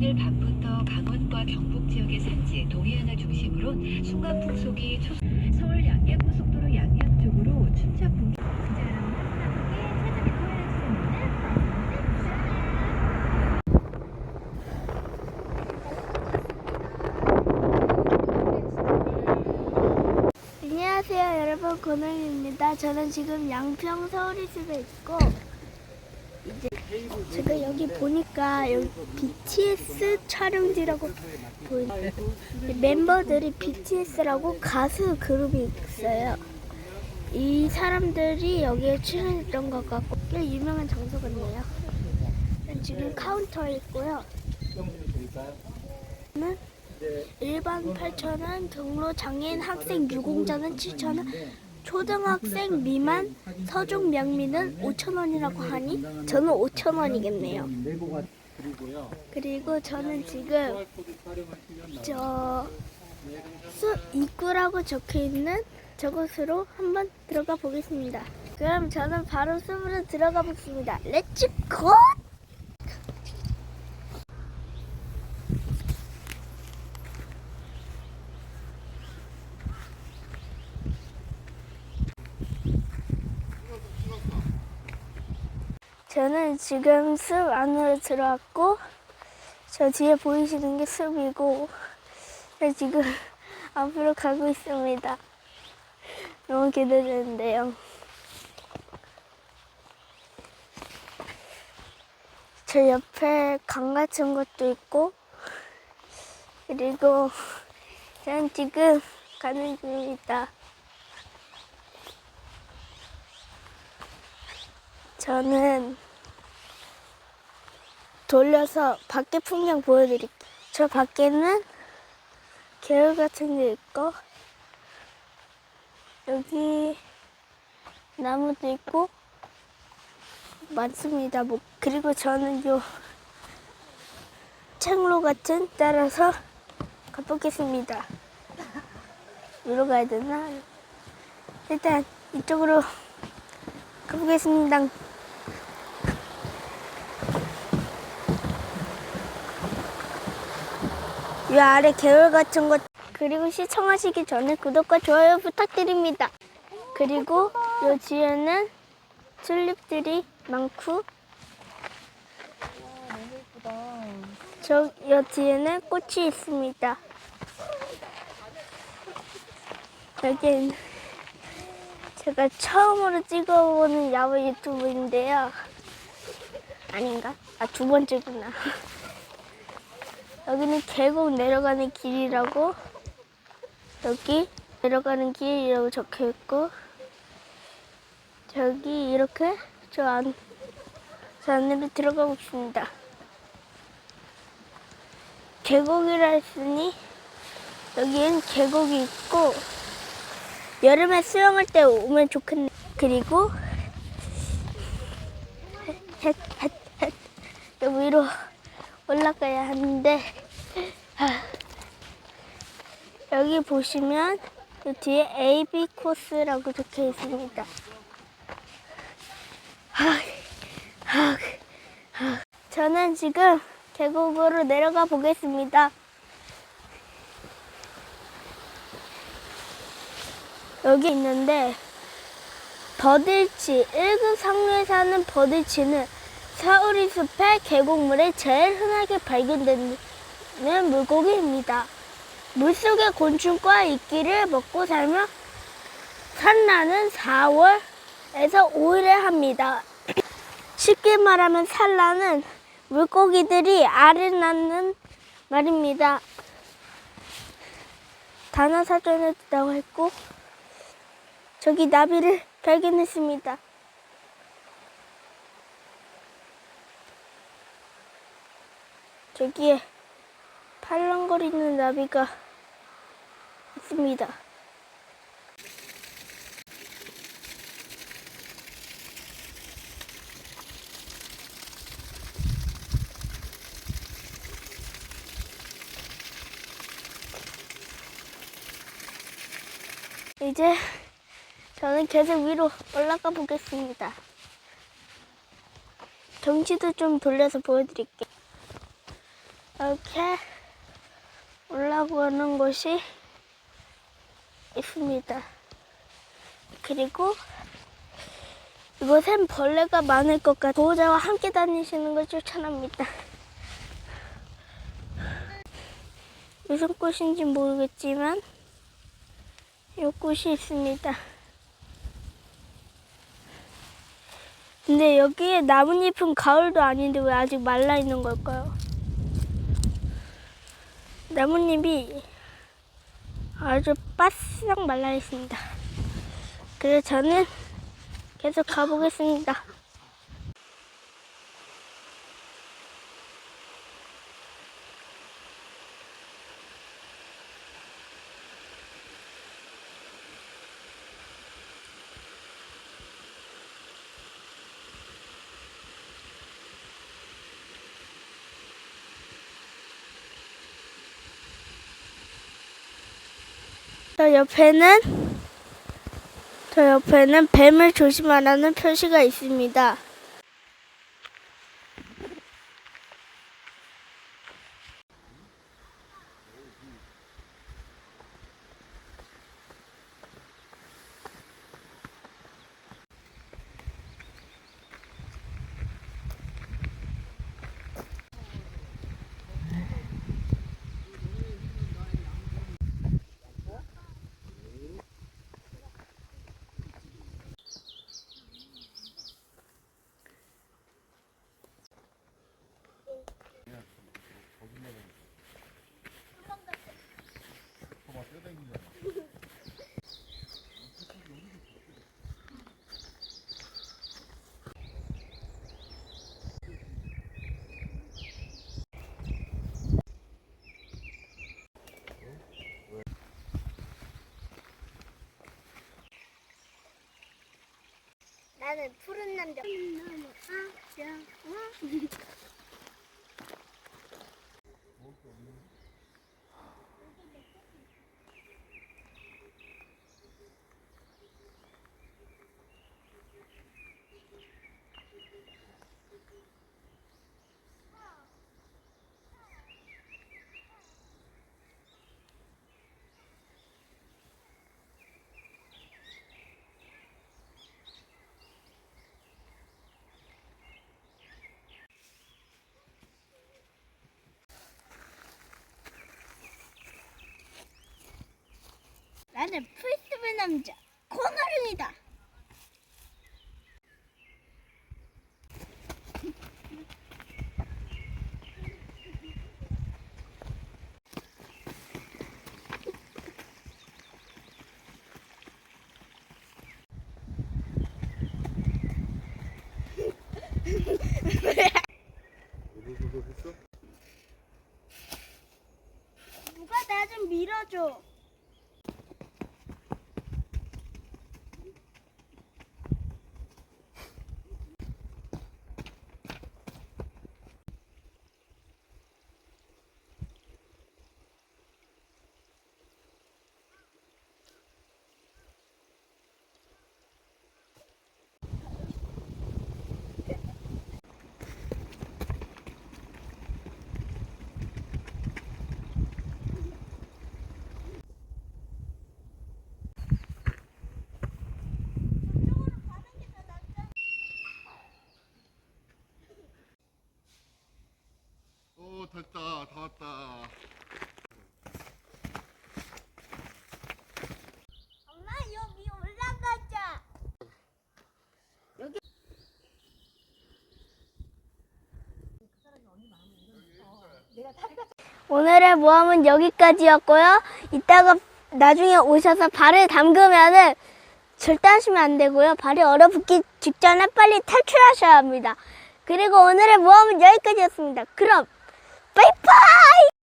오늘 밤부터 강원과 경북 지역의 산지, 동해안을 중심으로 순간 풍속이 초... 서울 양양고속도로 양양 쪽으로 춘차 함께 안녕하세요 여러분 고능입니다. 저는 지금 양평 서울이집에 있고 이 제 제가 여기 보니까 여기 BTS 촬영지라고 보이네요. 멤버들이 BTS라고 가수 그룹이 있어요. 이 사람들이 여기에 출연했던 것 같고 꽤 유명한 장소 같네요. 지금 카운터에 있고요. 는 일반 8,000원, 등로 장애인 학생 유공자는 7,000원, 초등학생 미만 서중 명미는 5,000원이라고 하니 저는 5,000원이겠네요. 그리고 저는 지금 저 숲 입구라고 적혀 있는 저곳으로 한번 들어가 보겠습니다. 그럼 저는 바로 숲으로 들어가 보겠습니다. 렛츠 고! 저는 지금 숲 안으로 들어왔고 저 뒤에 보이시는 게 숲이고 저 지금 앞으로 가고 있습니다. 너무 기대되는데요. 저 옆에 강 같은 것도 있고 그리고 저는 지금 가는 중입니다. 저는 돌려서 밖에 풍경 보여드릴게요. 저 밖에는 개울 같은 게 있고 여기 나무도 있고 많습니다. 뭐 그리고 저는 요 창로 같은 따라서 가보겠습니다. 위로 가야 되나? 일단 이쪽으로 가보겠습니다. 이 아래 개울 같은 것 그리고 시청하시기 전에 구독과 좋아요 부탁드립니다. 그리고 요 뒤에는 튤립들이 많고 저요 뒤에는 꽃이 있습니다. 여기는 제가 처음으로 찍어보는 야외 유튜브인데요. 아닌가? 아 두 번째구나. 여기는 계곡 내려가는 길이라고 여기 내려가는 길이라고 적혀 있고 저기 이렇게 저 안, 저 안으로 들어가고 있습니다. 계곡이라 했으니 여기엔 계곡이 있고 여름에 수영할 때 오면 좋겠네. 그리고 헷, 헷, 헷. 여기 위로 올라가야 하는데 아, 여기 보시면 이 뒤에 AB 코스라고 적혀 있습니다. 저는 지금 계곡으로 내려가 보겠습니다. 여기 있는데 버들치 1급 상류에 사는 버들치는 사우리 숲의 계곡물에 제일 흔하게 발견되는 물고기입니다. 물속의 곤충과 이끼를 먹고 살며 산란은 4월에서 5일에 합니다. 쉽게 말하면 산란은 물고기들이 알을 낳는 말입니다. 단어 사전에 있다고 했고 저기 나비를 발견했습니다. 저기에 팔랑거리는 나비가 있습니다. 이제 저는 계속 위로 올라가 보겠습니다. 경치도 좀 돌려서 보여드릴게요. 이렇게 올라오는 곳이 있습니다. 그리고 이곳엔 벌레가 많을 것 같아 보호자와 함께 다니시는 걸 추천합니다. 무슨 꽃인지 모르겠지만 이 꽃이 있습니다. 근데 여기에 나뭇잎은 가을도 아닌데 왜 아직 말라 있는 걸까요? 나뭇잎이 아주 바싹 말라 있습니다. 그래서 저는 계속 가보겠습니다. 저 옆에는 저 옆에는 뱀을 조심하라는 표시가 있습니다. 나는 푸른 남자. 나는 풀숲의 남자 콩어른이다. 누가 나 좀 밀어줘. 오 됐다 다 왔다 엄마 여기 올라가자. 오늘의 모험은 여기까지였고요. 이따가 나중에 오셔서 발을 담그면은 절대 하시면 안 되고요. 발이 얼어붙기 직전에 빨리 탈출하셔야 합니다. 그리고 오늘의 모험은 여기까지였습니다. 그럼 Bye bye!